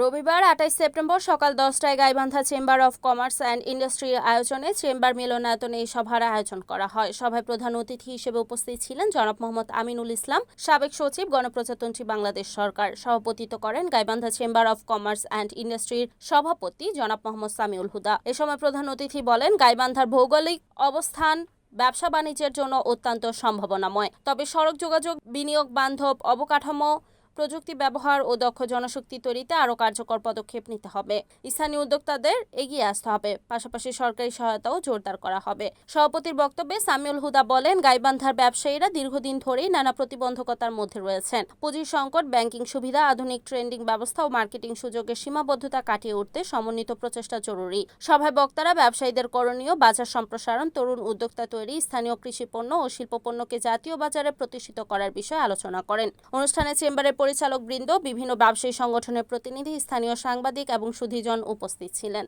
রবিবার আঠাইশ সেপ্টেম্বর সকাল দশটায় Gaibandha chamber of commerce and ইন্ডাস্ট্রির আয়োজনে চেম্বার মিলনায়তনে এই সভার আয়োজন করা হয়। সভায় প্রধান অতিথি হিসেবে উপস্থিত ছিলেন জনাব মোহাম্মদ আমিনুল ইসলাম, সাবেক সচিব গণপ্রজাতন্ত্রী বাংলাদেশ সরকার। সভাপতিত্ব করেন Gaibandha chamber of commerce and ইন্ডাস্ট্রির সভাপতি জনাব মোহাম্মদ সামিউল হুদা। এ সময় প্রধান অতিথি বলেন, গাইবান্ধার ভৌগোলিক অবস্থান ব্যবসা বাণিজ্যের জন্য অত্যন্ত সম্ভাবনাময়। তবে সড়ক যোগাযোগ, বিনিয়োগ, বান্ধব, অবকাঠামো প্রযুক্তি ব্যবহার ও দক্ষ জনশক্তি তৈরিতে আরও কার্যকর পদক্ষেপ নিতে হবে। স্থানীয় উদ্যোক্তাদের এগিয়ে আসতে হবে। পাশাপাশি সরকারি সহায়তাও জোরদার করা হবে। সভাপতির বক্তব্যে সামিউল হুদা বলেন, গাইবান্ধার ব্যবসায়ীরা দীর্ঘদিন ধরেই নানা প্রতিবন্ধকতার মধ্যে রয়েছেন। পুঁজির সংকট, ব্যাংকিং সুবিধা, আধুনিক ট্রেন্ডিং ব্যবস্থা ও মার্কেটিং সুযোগের সীমাবদ্ধতা কাটিয়ে উঠতে সমন্বিত প্রচেষ্টা জরুরি। সভায় বক্তারা ব্যবসায়ীদের করণীয় বাজার সম্প্রসারণ, তরুণ উদ্যোক্তা তৈরি, স্থানীয় কৃষি পণ্য ও শিল্প পণ্যকে জাতীয় বাজারে প্রতিষ্ঠিত করার বিষয়ে আলোচনা করেন। অনুষ্ঠানে চেম্বারের পরিচালক বৃন্দ বিভিন্ন ব্যবসায়ী সংগঠনের প্রতিনিধি, স্থানীয় সাংবাদিক এবং সুধীজন উপস্থিত ছিলেন।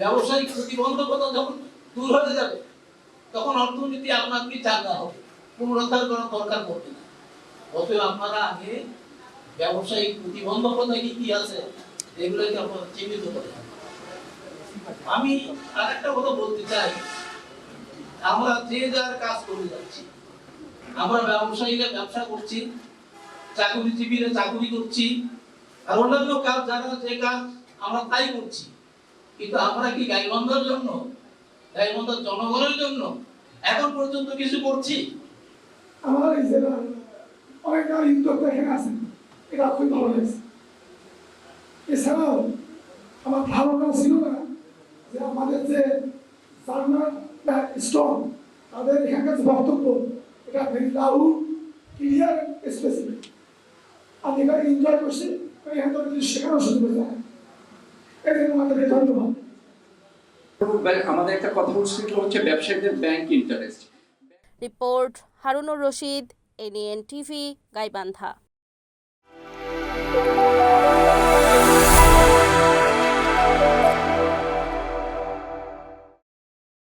ব্যবসায়িক প্রতিবন্ধকতা যখন দূর হয়ে যাবে, তখন অর্থনীতি আপনাকে চাঙ্গা হবে? পুনরুদ্ধার দরকার পড়বে না। আপনারা আগে ব্যবসায়িক প্রতিবন্ধকতা কি কি আছে, এগুলোকে আপনারা চিহ্নিত করে। আমি আরেকটা কথা বলতে চাই আমরা যে যার কাজ করে যাচ্ছি। আমরা ব্যবসায়ীরা ব্যবসা করছি চাকুরিজীবীরা চাকুরি করছি, আর অন্যান্য কাজ, যারা যে কাজ আমরা তাই করছি। কিন্তু আমরা কি গাইবন্ধার জন্য, গাইবন্ধার জনগণের জন্য এখন পর্যন্ত কিছু করছি? আমার এই জেলার এটা খুবই ভালো লেগেছে এছাড়াও আমার ধারণা ছিল না যে আমাদের যে তাদের এখানকার বক্তব্য এটা ভেরি লাউড ক্লিয়ার স্পেসিফিক আমি এখানে এনজয় করছি যায় আমাদেরকে ধন্যবাদ। আমাদের একটা কথা হচ্ছে ব্যবসায়ীদের bank interest report Harunur Rashid N N TV Gaibandha